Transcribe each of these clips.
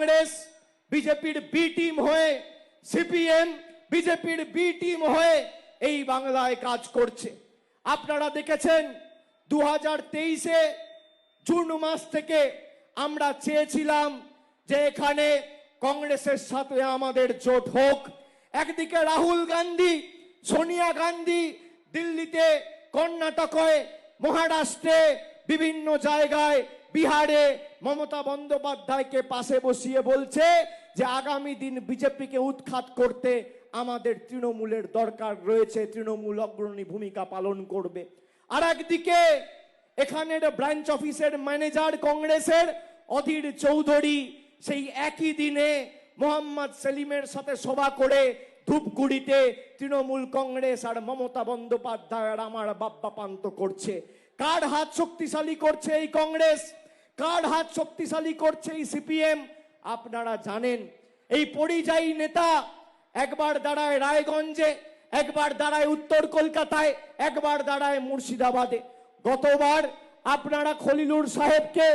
কংগ্রেস বিজেপির B team হয়ে CPM বিজেপির বি টিম হয়ে এই বাংলায় কাজ করছে আপনারা দেখেছেন দু হাজার তেইশে জুন মাস থেকে আমরা চেয়েছিলাম যে এখানে কংগ্রেসের সাথে আমাদের জোট হোক। একদিকে রাহুল গান্ধী, সোনিয়া গান্ধী, দিল্লিতে কর্ণাটকে মহারাষ্ট্রে বিভিন্ন জায়গায় বিহারে মমতা বন্দ্যোপাধ্যায়কে পাশে বসিয়ে বলছে যে আগামী দিন বিজেপিকে উৎখাত করতে আমাদের তৃণমূলের দরকার রয়েছে, তৃণমূল অগ্রণী ভূমিকা পালন করবে। আর একদিকে এখানের ব্রাঞ্চ অফিসের ম্যানেজার কংগ্রেসের অধীর চৌধুরী সেই একই দিনে মোহাম্মদ সেলিমের সাথে সভা করে ধূপগুড়িতে তৃণমূল কংগ্রেস আর মমতা বন্দ্যোপাধ্যায় আর আমার বাপ্পা পান্ত করছে। কার হাত শক্তিশালী করছে এই কংগ্রেস? কার হাত শক্তিশালী করছে এই সিপিএম? আপনারা জানেন, এই পরিযায়ী নেতা একবার দাঁড়ায় রায়গঞ্জে, একবার দাঁড়ায় উত্তর কলকাতায়, একবার দাঁড়ায় মুর্শিদাবাদে। গতবার আপনারা খলিলুর সাহেবকে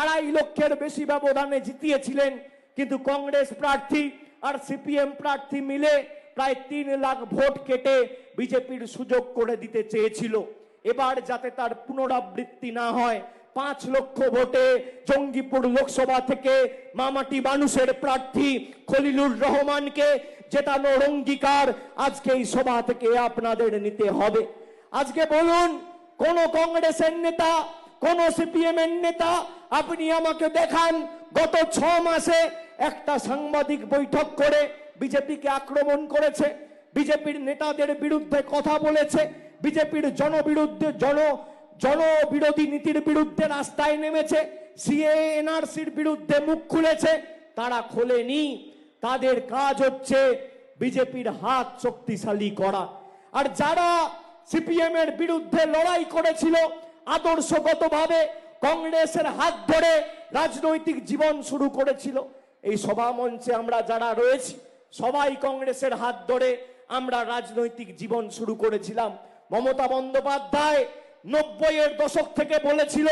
আড়াই লক্ষের বেশি ব্যবধানে জিতিয়েছিলেন, কিন্তু কংগ্রেস প্রার্থী আর সিপিএম প্রার্থী মিলে প্রায় তিন লাখ ভোট কেটে বিজেপির সুযোগ করে দিতে চেয়েছিল। এবার যাতে তার পুনরাবৃত্তি না হয়, পাঁচ লক্ষ ভোটে জঙ্গিপুর লোকসভা থেকে মামাটি মানুষের প্রার্থী খলিলুর রহমানকে জেতানোর অঙ্গীকার আজকে এই সভা থেকে আপনাদের নিতে হবে। আজকে বলুন, কোন কংগ্রেসের নেতা, কোন সিপিএম এর নেতা, আপনি আমাকে দেখান, গত ছ মাসে একটা সাংবাদিক বৈঠক করে বিজেপিকে আক্রমণ করেছে, বিজেপির নেতাদের বিরুদ্ধে কথা বলেছে বিজেপির জনবিরুদ্ধে জন, জনবিরোধী নীতির বিরুদ্ধে রাস্তায় নেমেছে সিএ এনআরসির বিরুদ্ধে মুখ খুলেছে, তারা খোলেনি। তাদের কাজ হচ্ছে বিজেপির হাত শক্তিশালী করা। আর যারা সিপিএম এর বিরুদ্ধে লড়াই করেছিল, আদর্শগতভাবে কংগ্রেসের হাত ধরে রাজনৈতিক জীবন শুরু করেছিল, এই সভা মঞ্চে আমরা যারা রয়েছি, সবাই কংগ্রেসের হাত ধরে আমরা রাজনৈতিক জীবন শুরু করেছিলাম। মমতা বন্দ্যোপাধ্যায় নব্বই এর দশক থেকে বলেছিল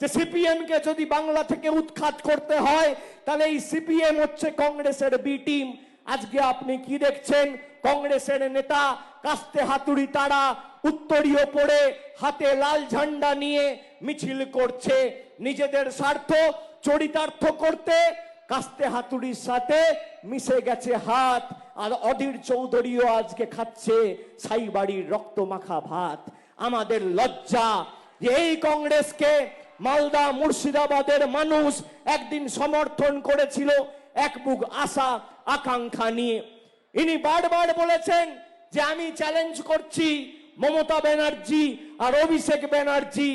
যে সিপিএম কে যদি বাংলা থেকে উৎখাত করতে হয়, তাহলে এই সিপিএম হচ্ছে কংগ্রেসের বি টিম। আজকে আপনি কি দেখছেন? কংগ্রেসের নেতা কাস্তে হাতুড়ি তারা উত্তরীয় পড়ে হাতে লাল ঝান্ডা নিয়ে মিছিল করছে। নিজেদের স্বার্থ চরিতার্থ করতে কাস্তে হাতুড়ির সাথে মিশে গেছে হাত। আর অধীর চৌধুরীও আজকে খাচ্ছে সাইবাড়ির রক্ত মাখা ভাত। আমাদের লজ্জা যে এই কংগ্রেসকে মালদা মুর্শিদাবাদের মানুষ একদিন সমর্থন করেছিল, এক বুক আশা, আকাঙ্ক্ষা নিয়ে। ইনি বারবার বলেছেন যে আমি চ্যালেঞ্জ করছি মমতা ব্যানার্জি আর অভিষেক ব্যানার্জি।